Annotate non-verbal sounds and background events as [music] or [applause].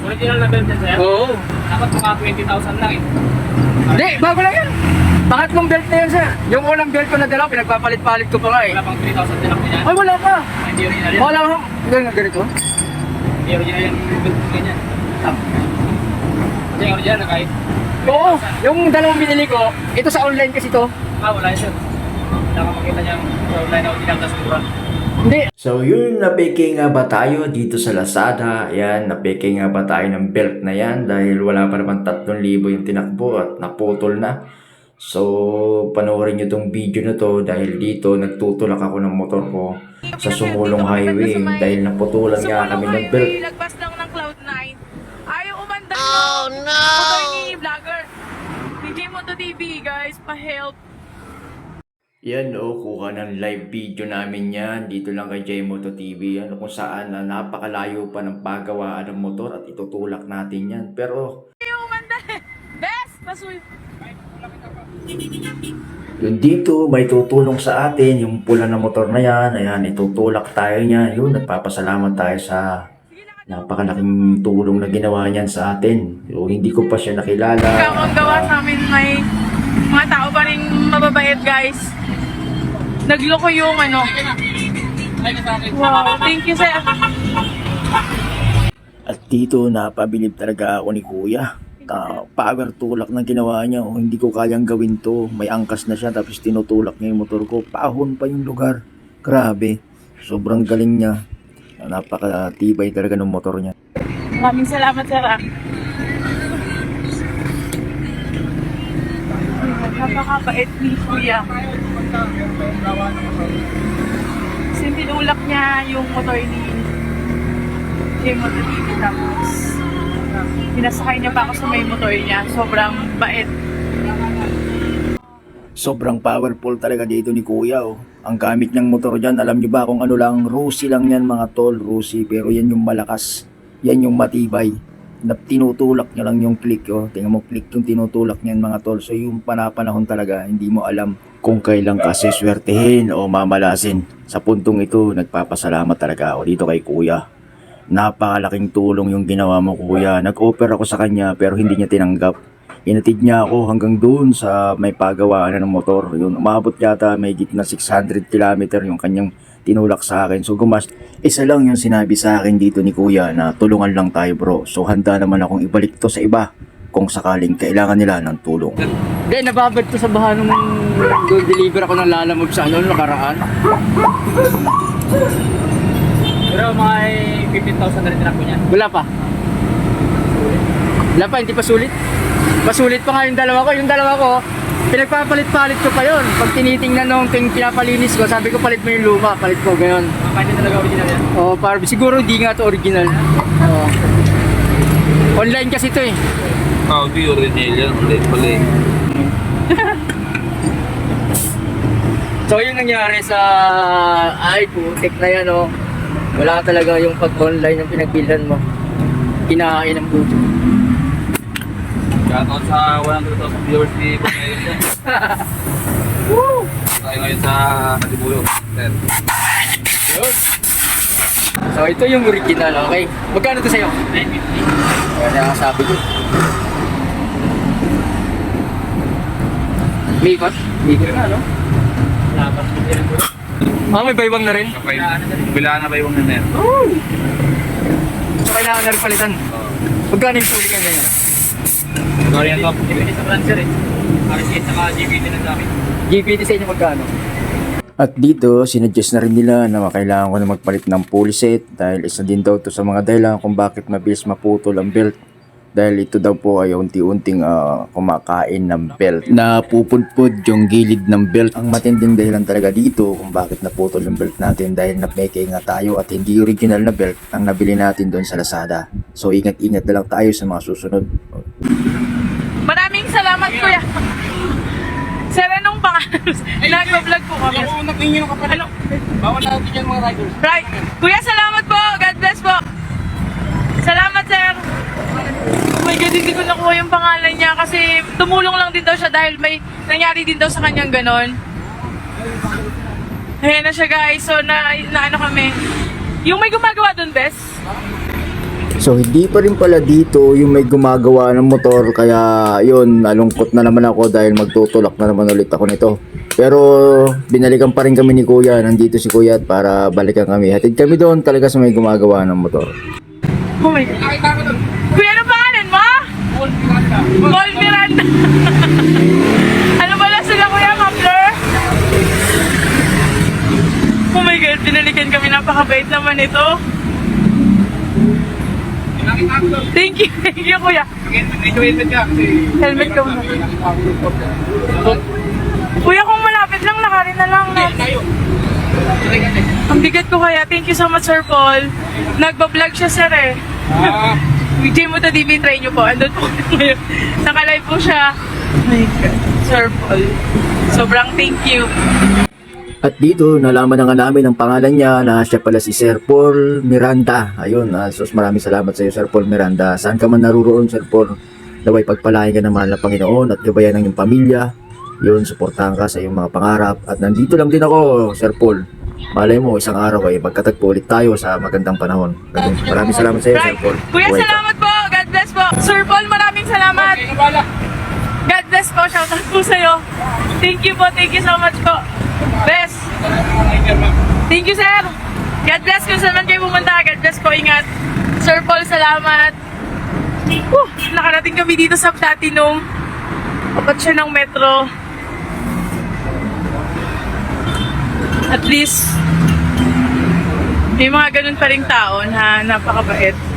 Original na belt yan, sir. Oo. Dapat mga 20,000 lang eh. Hindi, bago lang yan. Pangatlong belt na yan, sir. Yung unang belt ko na dalawa, pinagpapalit-palit ko pa nga eh. Wala pang 3,000 din ako yan. Ay, wala pa. Hindi original yan. Wala ka. Ganyan, ganito. Hindi original yan. Belt ko ganyan. Kasi yung original na kahit. Oo, yung dalawang binili ko, ito sa online kasi to. Ah, wala yan, sir. Wala ka makita niya online na original tas mura. Hindi, So yun, napeke nga ba tayo dito sa Lazada? Ayan, napeke nga ba tayo ng belt na yan dahil wala pa naman 3,000 yung tinakbo at naputol na. So, panoorin nyo tong video na to dahil dito nagtutulak ako ng motor ko sa Sumulong Highway dahil naputulan nga kami ng belt. Lagpas lang ng Cloud9. Ayaw umanda oh, no! Motor ni vlogger. DJ Moto TV, guys. Pa-help. Yan o, kuha ng live video namin yan. Dito lang kay Jmoto TV. Ano kung saan na napakalayo pa ng pagawaan ng motor at itutulak natin yan. Pero eh. Best! Pasuy. Yun dito, may tutulong sa atin, yung pula na motor na yan, ayan, itutulak tayo niya. Yun, nagpapasalamat tayo sa napakalaking tulong na ginawa niyan sa atin. Yung hindi ko pa siya nakilala. Ikaw ang gawa sa amin may mga tao pa rin mababait, guys. Nagloko yung ano. Wow, thank you, sir. At dito, napabilib talaga ako ni Kuya. Ta power tulak na ginawa niya. Oh, hindi ko kayang gawin to. May angkas na siya, tapos tinutulak niya yung motor ko. Pahon pa yung lugar. Grabe. Sobrang galing niya. Napakatibay talaga ng motor niya. Maraming salamat, sir. ah. Napakabait ni Kuya. Kasi tinulak niya yung motor ni Jay Moto TV tapos pinasakay niya pa ako sa may motor niya. Sobrang bait. Sobrang powerful talaga dito ni Kuya. Oh. Ang gamit niyang motor dyan, alam niyo ba kung ano lang, Rusi lang yan mga tol, Rusi. Pero yan yung malakas, yan yung matibay. Na tinutulak niya lang yung click. Oh. Tingnan mo, click yung tinutulak niyan mga tol. So yung panapanahon talaga, hindi mo alam kung kailan kasi swertehin o mamalasin. Sa puntong ito, nagpapasalamat talaga ako dito kay Kuya. Napakalaking tulong yung ginawa mo kuya. Nag-offer ako sa kanya pero hindi niya tinanggap. Inatid niya ako hanggang doon sa may pagawaan ng motor. Yun, umabot yata may git na 600 km yung kanyang tinulak sa akin. So gumas, isa lang yung sinabi sa akin dito ni kuya na tulungan lang tayo bro. So handa naman akong ibalik to sa iba kung sakaling kailangan nila ng tulong. hindi, nababad to sa baha nung deliver ako ng lalamove sa ano, nakaraan. Pero mga 15,000 na rin tinakbo niyan. Wala pa. Wala pa, hindi pa sulit. Pasulit pa nga yung dalawa ko. Yung dalawa ko, pinagpapalit-palit ko pa yon. Pag tinitingnan nung ting pinapalinis ko, sabi ko palit mo yung luma, palit ko. Mga kahit hindi talaga original yan. Oh, par siguro di nga to original. Oh. Online kasi to eh. Ah, di original yan. Ulit pala eh. [laughs] So yung nangyari sa ay putik na yan oh. Wala talaga yung pag-online ng pinagbilhan mo. Kinain ng buto. Shoutout sa 100,000 viewers ni ngayon dyan. [laughs] Tayo ngayon sa Katibuyo. Sir. So ito yung original, okay? Magkano to sa'yo? 950. Kaya nga sabi ko. Mikot? Mikot na, no? Lapas mo din po. Ah, may baywang na rin. Kapay, bilaan na ba yung nanay? So kailangan na rin palitan. Magkano yung sulit yan ganyan? Sorry yan to. Depende sa brancher eh. RCS saka GBT lang sa akin. GPT sa inyo magkano? At dito, sinuggest na rin nila na kailangan ko na magpalit ng pulley set dahil isa din daw to sa mga dahilan kung bakit mabilis maputol ang belt. Dahil ito daw po ay unti-unting ah, kumakain ng belt. Napupudpud yung gilid ng belt. Ang matinding dahilan talaga dito kung bakit naputol yung belt natin dahil napeke nga tayo at hindi original na belt ang nabili natin doon sa Lazada. So ingat-ingat na lang tayo sa mga susunod. Maraming salamat, Kuya. Sir, anong pangalan? [laughs] Nag-vlog po kami. unak ninyo ka pala. Bawal natin yan mga riders. Right. Kuya, salamat po. God bless po. Salamat, sir. Oh my God, hindi ko nakuha yung pangalan niya kasi tumulong lang din daw siya dahil may nangyari din daw sa kanyang ganon. Ayan na siya guys. So, na, na ano kami. Yung may gumagawa dun, Bes? So hindi pa rin pala dito yung may gumagawa ng motor kaya yun nalungkot na naman ako dahil magtutulak na naman ulit ako nito. Pero binalikan pa rin kami ni Kuya, nandito si Kuya para balikan kami. Hatid kami doon talaga sa may gumagawa ng motor. Oh my God. Kuya, ano pangalan mo? Paul Miranda. [laughs] ano pala sila kuya, Mapler? Oh my God, binalikan kami. Napakabait naman ito. Thank you, [laughs] thank you kuya. Ito ka kasi. Helmet ka muna. Kuya, kung malapit lang, lakarin na lang. Ang bigat ko kaya. Thank you so much, Sir Paul. Nagbablog siya, sir eh. Ah, mo to DB try nyo po. Andun po [laughs] ngayon. Nakalive po siya. Oh my God. Sir Paul. Sobrang thank you. At dito, nalaman na nga namin ang pangalan niya na siya pala si Sir Paul Miranda. Ayun, ah, sus maraming salamat sa iyo Sir Paul Miranda. Saan ka man naruroon Sir Paul, naway pagpalain ka ng mahal na Panginoon at gabayan ng iyong pamilya. Yun, suportahan ka sa iyong mga pangarap. At nandito lang din ako, Sir Paul. Malay mo, isang araw ay magkatagpo ulit tayo sa magandang panahon. Maraming salamat sa iyo Sir. Paul. Kuya, salamat po. God bless po. Sir Paul, maraming salamat. God bless po. Shoutout po sa'yo. Thank you po. Thank you so much po. Best. Thank you, sir. God bless kung saan man kayo pumunta. God bless po. Ingat. Sir Paul, salamat. Whew, nakarating kami dito sa Platinum. Apat siya ng metro. At least, may mga ganun pa rin tao na napakabait.